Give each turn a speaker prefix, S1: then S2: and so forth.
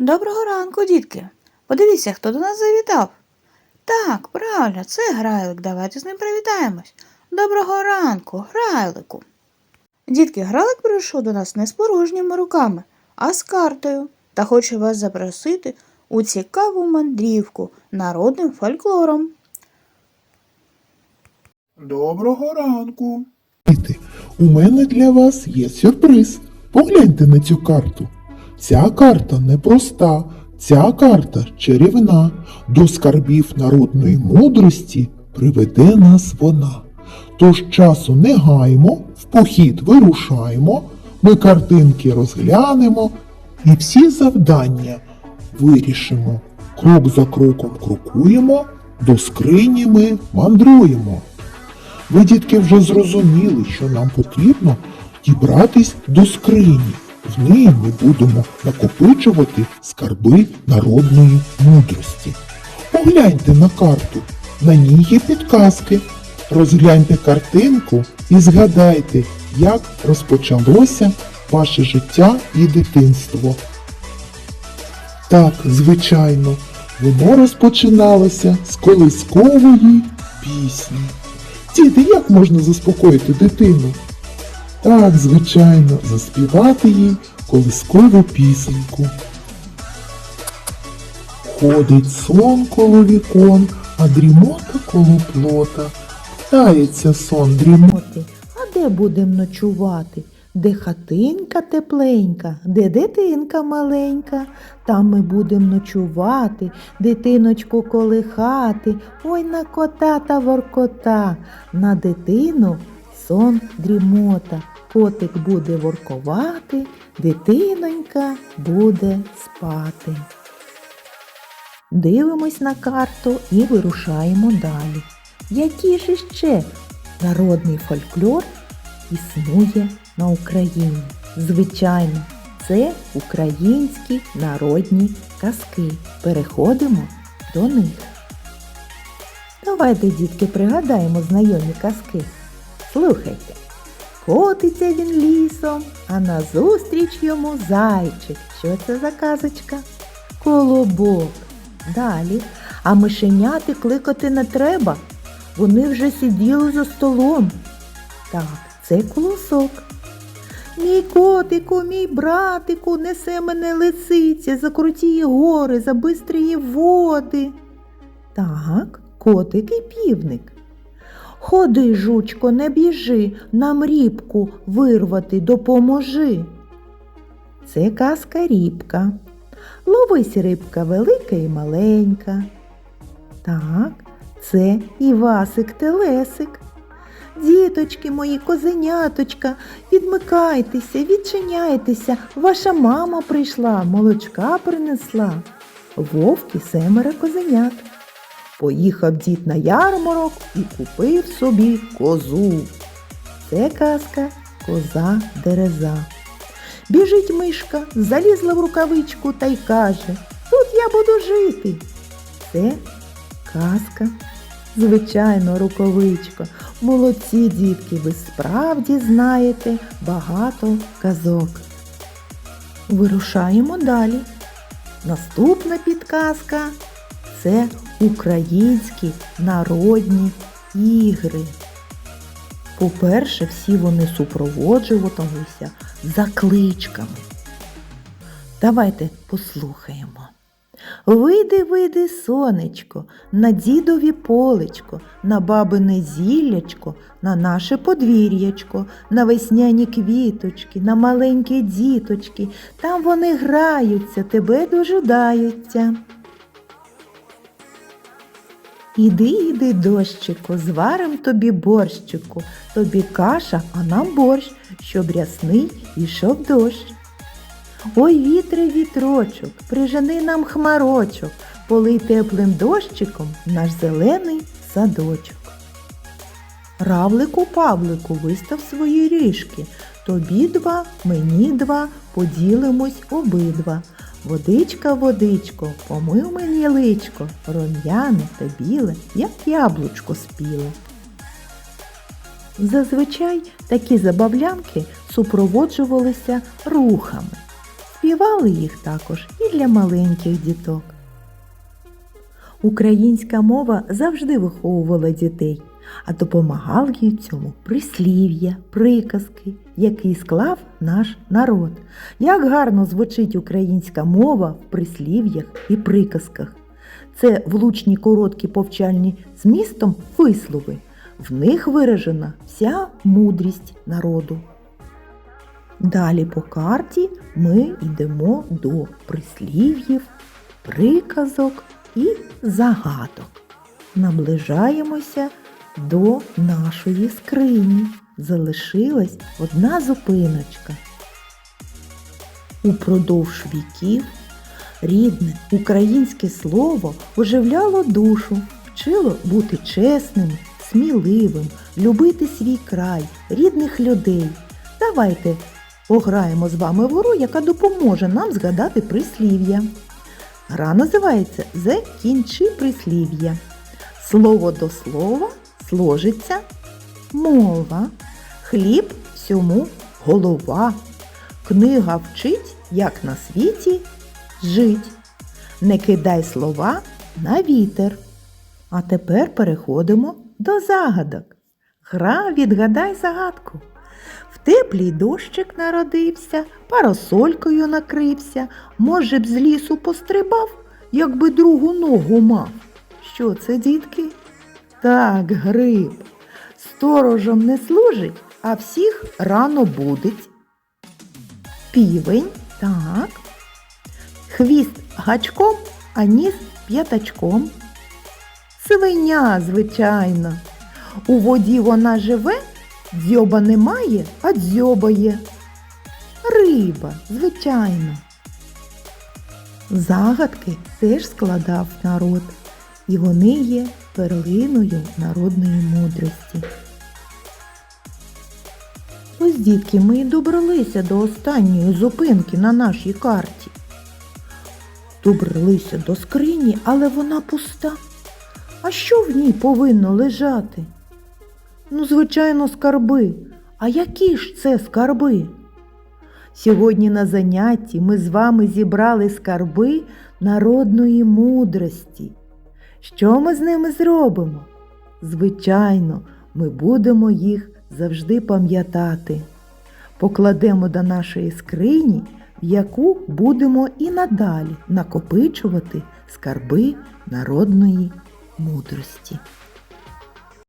S1: Доброго ранку, дітки. Подивіться, хто до нас завітав. Так, правильно, це Грайлик. Давайте з ним привітаємось. Доброго ранку, Грайлику. Дітки, Грайлик прийшов до нас не з порожніми руками, а з картою та хоче вас запросити у цікаву мандрівку народним фольклором.
S2: Доброго ранку. Діти, у мене для вас є сюрприз. Погляньте на цю карту. Ця карта непроста, ця карта чарівна. До скарбів народної мудрості приведе нас вона. Тож часу не гаймо, в похід вирушаємо, ми картинки розглянемо і всі завдання вирішимо. Крок за кроком крокуємо, до скрині ми мандруємо. Ви, дітки, вже зрозуміли, що нам потрібно дібратись до скрині. В неї ми будемо накопичувати скарби народної мудрості. Погляньте на карту, на ній є підказки. Розгляньте картинку і згадайте, як розпочалося ваше життя і дитинство. Так, звичайно, воно розпочиналося з колискової пісні. Діти, як можна заспокоїти дитину? Так, звичайно, заспівати їй колискову пісеньку. Ходить сон коло вікон, а дрімота коло плота. Тається сон дрімота.
S3: Моти, а де будем ночувати? Де хатинка тепленька, де дитинка маленька, там ми будем ночувати, дитиночку колихати, ой на кота та воркота, на дитину сон дрімота, котик буде воркувати, дитинонька буде спати. Дивимось на карту і вирушаємо далі. Який ж іще народний фольклор існує на Україні? Звичайно, це українські народні казки. Переходимо до них. Давайте, дітки, пригадаємо знайомі казки. Слухайте. Котиться він лісом, а назустріч йому зайчик. Що це за казочка? Колобок. Далі. А мишеняти кликати не треба. Вони вже сиділи за столом. Так, це колосок. Мій котику, мій братику, несе мене лисиця за круті гори, за бистрії води. Так, котик і півник. Ходи, жучко, не біжи, нам рібку вирвати допоможи. Це казка рібка. Ловись рибка велика і маленька. Так, це Івасик Телесик. Діточки мої, козеняточка, відмикайтеся, відчиняйтеся. Ваша мама прийшла, молочка принесла. Вовк і семеро козенят. Поїхав дід на ярмарок і купив собі козу. Це казка коза дереза. Біжить мишка, залізла в рукавичку та й каже Тут я буду жити. Це казка. Звичайно, рукавичка. Молодці, дітки, ви справді знаєте багато казок. Вирушаємо далі. Наступна підказка це українські народні ігри. По-перше, всі вони супроводжувалися закличками. Давайте послухаємо. Вийди, вийди, сонечко, на дідові полечко, на бабине зіллячко, на наше подвір'ячко, на весняні квіточки, на маленькі діточки. Там вони граються, тебе дожидаються. Іди, іди, дощику, зварим тобі борщику, тобі каша, а нам борщ, щоб рясний ішов дощ. Ой, вітре, вітрочок, прижени нам хмарочок, полий теплим дощиком наш зелений садочок. Равлику Павлику вистав свої ріжки. Тобі два, мені два, поділимось обидва. Водичка, водичко, помив мені личко, рум'яне та біле, як яблучко спіле. Зазвичай такі забавлянки супроводжувалися рухами. Співали їх також і для маленьких діток. Українська мова завжди виховувала дітей, а допомагали їй цьому прислів'я, приказки, які склав наш народ. Як гарно звучить українська мова в прислів'ях і приказках. Це влучні короткі повчальні змістом вислови. В них виражена вся мудрість народу. Далі по карті ми йдемо до прислів'їв, приказок і загадок. Наближаємося до нашої скрині. Залишилась одна зупиночка. Упродовж віків рідне українське слово оживляло душу, вчило бути чесним, сміливим, любити свій край, рідних людей. Давайте пограємо з вами в гру, яка допоможе нам згадати прислів'я. Гра називається Закінчи прислів'я. Слово до слова сложиться мова. Хліб всьому голова. Книга вчить, як на світі жить. Не кидай слова на вітер. А тепер переходимо до загадок. Гра відгадай загадку. В теплій дощик народився, парасолькою накрився, може б з лісу пострибав, якби другу ногу мав. Що це, дітки? Так, гриб. Сторожом не служить, а всіх рано будить. Півень, так. Хвіст гачком, а ніс п'ятачком. Свиня, звичайно. У воді вона живе, дзьоба немає, а дзьобає. Риба, звичайно. Загадки теж складав народ, і вони є перлиною народної мудрості. Ось, дітки, ми і добралися до останньої зупинки на нашій карті. Добралися до скрині, але вона пуста. А що в ній повинно лежати? Ну, звичайно, скарби. А які ж це скарби? Сьогодні на занятті ми з вами зібрали скарби народної мудрості. Що ми з ними зробимо? Звичайно, ми будемо їх завжди пам'ятати. Покладемо до нашої скрині, в яку будемо і надалі накопичувати скарби народної мудрості.